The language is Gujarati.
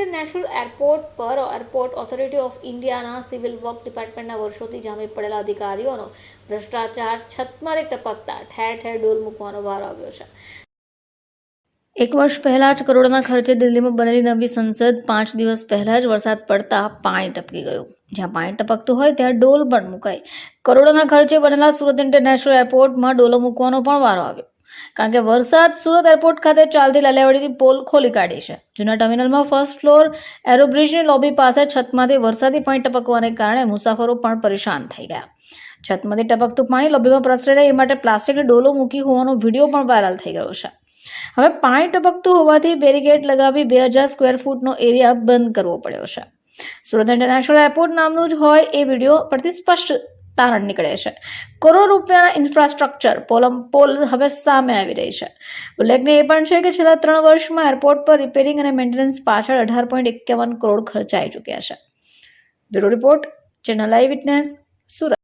ઇન્ટરનેશનલ એરપોર્ટ પર એરપોર્ટ ઓથોરિટી ઓફ ઇન્ડિયાના સિવિલ વર્ક ડિપાર્ટમેન્ટના વર્ષોથી જામી પડેલા અધિકારીઓનો ભ્રષ્ટાચાર છતમારે ટપકતા ઠેર ઠેર ડોલ મૂકવાનો વારો આવ્યો છે. એક વર્ષ પહેલા જ કરોડોના ખર્ચે દિલ્હીમાં બનેલી નવી સંસદ પાંચ દિવસ પહેલા જ વરસાદ પડતા પાણી ટપકી ગયું. જ્યાં પાણી ટપકતું હોય ત્યાં ડોલ પણ મુકાય કરોડોના ખર્ચે બનેલા સુરત ઇન્ટરનેશનલ એરપોર્ટમાં ડોલો મૂકવાનો પણ વારો આવ્યો. કારણ કે વરસાદ સુરત એરપોર્ટ ખાતે ચાલતી લલેવાડીની પોલ ખોલી કાઢી છે. જૂના ટર્મિનલમાં ફર્સ્ટ ફ્લોર એરોબ્રિજની લોબી પાસે છતમાંથી વરસાદી પાણી ટપકવાને કારણે મુસાફરો પણ પરેશાન થઈ ગયા. છતમાંથી ટપકતું પાણી લોબીમાં પ્રસરે એ માટે પ્લાસ્ટિકની ડોલો મૂકી હોવાનો વીડિયો પણ વાયરલ થઈ ગયો છે. હવે પાણી ટપકતું હોવાથી બેરીકેડ લગાવી બે હજાર સ્ક્વેર ફૂટનો એરિયા બંધ કરવો પડ્યો છે. સુરત ઇન્ટરનેશનલ એરપોર્ટ નામનું જ હોય એ વીડિયો પરથી સ્પષ્ટ તારણ નીકળે છે. કરોડ રૂપિયાના ઇન્ફ્રાસ્ટ્રક્ચર પોલમ, પોલ હવે સામે આવી રહી છે. ઉલ્લેખનીય એ પણ છે કે છેલ્લા ત્રણ વર્ષમાં એરપોર્ટ પર રિપેરિંગ અને મેન્ટેનન્સ પાછળ અઢાર પોઈન્ટ એકાવન કરોડ ખર્ચાઈ ચૂક્યા છે. Bureau report channel eye witness Surat